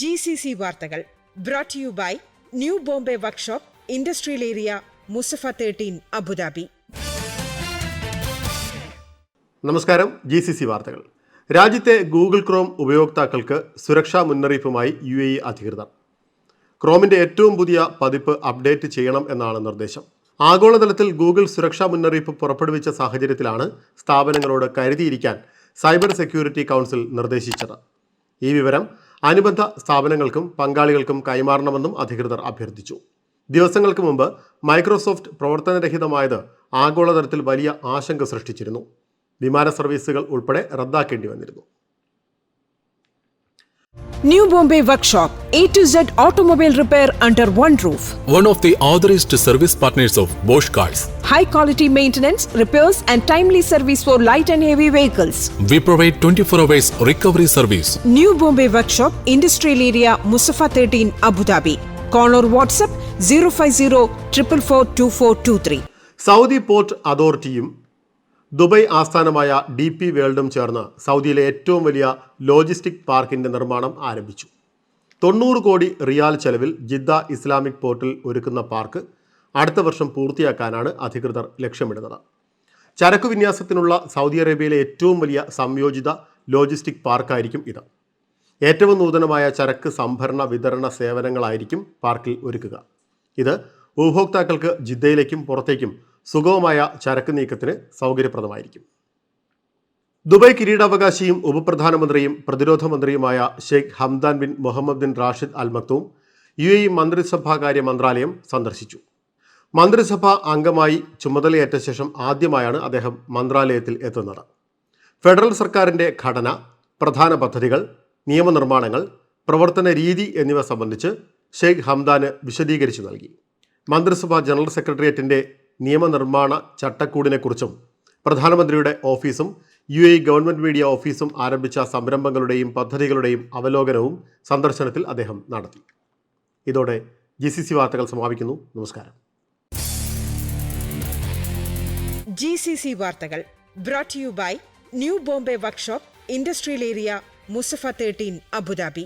G C C വാർത്തകൾ brought you by new Bombay workshop industrial area Musaffah thirteen Abu Dhabi നമസ്കാരം G C C വാർത്തകൾ. രാജ്യത്തെ Google Chrome ഉപയോക്താക്കൾക്ക് സുരക്ഷാ മുന്നറിയിപ്പുമായി യു എ ഇ അധികൃതർ. ക്രോമിന്റെ ഏറ്റവും പുതിയ പതിപ്പ് അപ്ഡേറ്റ് ചെയ്യണം എന്നാണ് നിർദ്ദേശം. ആഗോളതലത്തിൽ ഗൂഗിൾ സുരക്ഷാ മുന്നറിയിപ്പ് പുറപ്പെടുവിച്ച സാഹചര്യത്തിലാണ് സ്ഥാപനങ്ങളോട് കരുതിയിരിക്കാൻ സൈബർ സെക്യൂരിറ്റി കൗൺസിൽ നിർദ്ദേശിച്ചത്. ഈ വിവരം അനുബന്ധ സ്ഥാപനങ്ങൾക്കും പങ്കാളികൾക്കും കൈമാറണമെന്നും അധികൃതർ അഭ്യർത്ഥിച്ചു. ദിവസങ്ങൾക്ക് മുമ്പ് മൈക്രോസോഫ്റ്റ് പ്രവർത്തനരഹിതമായത് ആഗോളതലത്തിൽ വലിയ ആശങ്ക സൃഷ്ടിച്ചിരുന്നു. വിമാന സർവീസുകൾ ഉൾപ്പെടെ റദ്ദാക്കേണ്ടി വന്നിരുന്നു. New Bombay workshop A to Z automobile repair under one roof one of the authorized service partners of Bosch Cars. high quality maintenance, repairs, and timely service for light and heavy vehicles. We provide 24 hours recovery service. New Bombay Workshop, Industrial Area, Musafa 13, Abu Dhabi. Call or WhatsApp 050 444 2423. Saudi port അതോറിറ്റിയും Dubai ആസ്ഥാനമായ D P വേൾഡും ചേർന്ന് സൗദിയിലെ ഏറ്റവും വലിയ logistic പാർക്കിന്റെ നിർമ്മാണം ആരംഭിച്ചു. തൊണ്ണൂറ് കോടി റിയാൽ ചെലവിൽ ജിദ്ദ ഇസ്ലാമിക് പോർട്ടിൽ ഒരുക്കുന്ന പാർക്ക് അടുത്ത വർഷം പൂർത്തിയാക്കാനാണ് അധികൃതർ ലക്ഷ്യമിടുന്നത്. ചരക്കു വിന്യാസത്തിനുള്ള സൗദി അറേബ്യയിലെ ഏറ്റവും വലിയ സംയോജിത ലോജിസ്റ്റിക് പാർക്കായിരിക്കും ഇത്. ഏറ്റവും നൂതനമായ ചരക്ക് സംഭരണ വിതരണ സേവനങ്ങളായിരിക്കും പാർക്കിൽ ഒരുക്കുക. ഇത് ഉപഭോക്താക്കൾക്ക് ജിദ്ദയിലേക്കും പുറത്തേക്കും സുഗമമായ ചരക്ക് നീക്കത്തിന് സൗകര്യപ്രദമായിരിക്കും. ദുബായ് കിരീടാവകാശിയും ഉപപ്രധാനമന്ത്രിയും പ്രതിരോധ മന്ത്രിയുമായ Sheikh Hamdan bin Mohammed bin Rashid Al Maktoum U A മന്ത്രിസഭാകാര്യ മന്ത്രാലയം സന്ദർശിച്ചു. മന്ത്രിസഭാ അംഗമായി ചുമതലയേറ്റ ശേഷം ആദ്യമായാണ് അദ്ദേഹം മന്ത്രാലയത്തിൽ എത്തുന്നത്. ഫെഡറൽ സർക്കാരിന്റെ ഘടന പ്രധാന പദ്ധതികൾ നിയമനിർമ്മാണങ്ങൾ പ്രവർത്തന രീതി എന്നിവ സംബന്ധിച്ച് ഷെയ്ഖ് ഹംദാന് വിശദീകരിച്ചു നൽകി. മന്ത്രിസഭാ ജനറൽ സെക്രട്ടേറിയറ്റിന്റെ നിയമനിർമ്മാണ ചട്ടക്കൂടിനെക്കുറിച്ചും പ്രധാനമന്ത്രിയുടെ ഓഫീസും യു എ ഗവൺമെന്റ് മീഡിയ ഓഫീസും ആരംഭിച്ച സംരംഭങ്ങളുടെയും പദ്ധതികളുടെയും അവലോകനവും സന്ദർശനത്തിൽ അദ്ദേഹം നടത്തി. ഇതോടെ ജി സി സി വാർത്തകൾ സമാപിക്കുന്നു. നമസ്കാരം. ജി സി സി വാർത്തകൾ brought you by new Bombay workshop industrial area Mussafah thirteen Abu Dhabi.